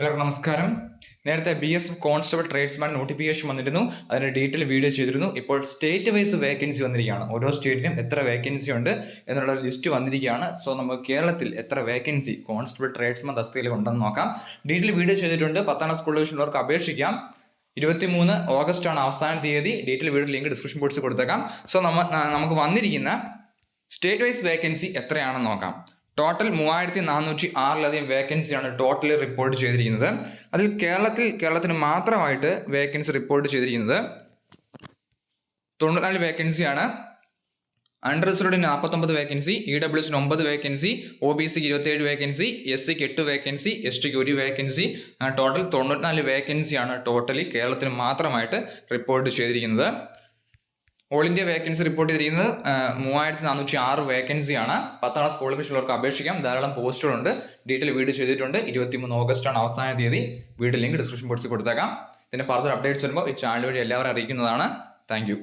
എല്ലാവർക്കും നമസ്കാരം. നേരത്തെ B S F constable tradesman notification വന്നിരുന്നു. അതിന്റെ ഡീറ്റെയിൽ വീഡിയോ ചെയ്തിരുന്നു. ഇപ്പോൾ സ്റ്റേറ്റ് വൈസ് വേക്കൻസി വന്നിരിക്കുകയാണ്. ഓരോ സ്റ്റേറ്റിനും എത്ര വേക്കൻസി ഉണ്ട് എന്നുള്ള ലിസ്റ്റ് വന്നിരിക്കുകയാണ്. സോ നമുക്ക് കേരളത്തിൽ എത്ര വേക്കൻസി കോൺസ്റ്റബിൾ ട്രേഡ്സ്മാൻ തസ്തികയിൽ ഉണ്ടെന്ന് നോക്കാം. ഡീറ്റെയിൽ വീഡിയോ ചെയ്തിട്ടുണ്ട്. പത്താം സ്കൂൾ ഡിവിഷനുള്ളവർക്ക് അപേക്ഷിക്കാം. ഇരുപത്തിമൂന്ന് ഓഗസ്റ്റ് ആണ് അവസാന തീയതി. ഡീറ്റെയിൽ വീഡിയോ ലിങ്ക് ഡിസ്ക്രിപ്ഷൻ ബോക്സിൽ കൊടുത്തേക്കാം. സോ നമുക്ക് വന്നിരിക്കുന്ന സ്റ്റേറ്റ് വൈസ് വേക്കൻസി എത്രയാണെന്ന് നോക്കാം. ടോട്ടൽ മൂവായിരത്തി നാനൂറ്റി ആറിലധികം വേക്കൻസിയാണ് ടോട്ടലി റിപ്പോർട്ട് ചെയ്തിരിക്കുന്നത്. അതിൽ കേരളത്തിൽ കേരളത്തിന് മാത്രമായിട്ട് വേക്കൻസി റിപ്പോർട്ട് ചെയ്തിരിക്കുന്നത് തൊണ്ണൂറ്റിനാല് വേക്കൻസിയാണ് അണ്ടർ റിസർവ്ഡിന് നാൽപ്പത്തൊമ്പത് വേക്കൻസി ഇ ഡബ്ല്യുസിന് ഒമ്പത് വേക്കൻസി ഒ ബി സിക്ക് ഇരുപത്തേഴ് വേക്കൻസി എസ് സിക്ക് എട്ട് വേക്കൻസി എസ് ടിക്ക് ഒരു വേക്കൻസി ടോട്ടൽ തൊണ്ണൂറ്റിനാല് വേക്കൻസിയാണ് ടോട്ടലി കേരളത്തിന് മാത്രമായിട്ട് റിപ്പോർട്ട് ചെയ്തിരിക്കുന്നത്. ഓൾ ഇന്ത്യ വേക്കൻസി റിപ്പോർട്ട് ചെയ്തിരിക്കുന്നത് മൂവായിരത്തി നാനൂറ്റി ആറ് വേക്കൻസിയാണ് പത്താം ക്ലാസ് ക്വാളിഫിക്കേഷനുള്ളവർക്ക് അപേക്ഷിക്കാം. ധാരാളം പോസ്റ്റുകളുണ്ട് ഡീറ്റെയിൽ വീട് ചെയ്തിട്ടുണ്ട്. ഇരുപത്തിമൂന്ന് ഓഗസ്റ്റ് ആണ് അവസാന തീയതി. വീട് ലിങ്ക് ഡിസ്ക്രിപ്ഷൻ ബോക്സിൽ കൊടുത്തേക്കാം. ഇതിന്റെ ഫർദർ അപ്ഡേറ്റ്സ് വരുമ്പോൾ ഈ ചാനൽ വഴി എല്ലാവരും അറിയിക്കുന്നതാണ്. താങ്ക്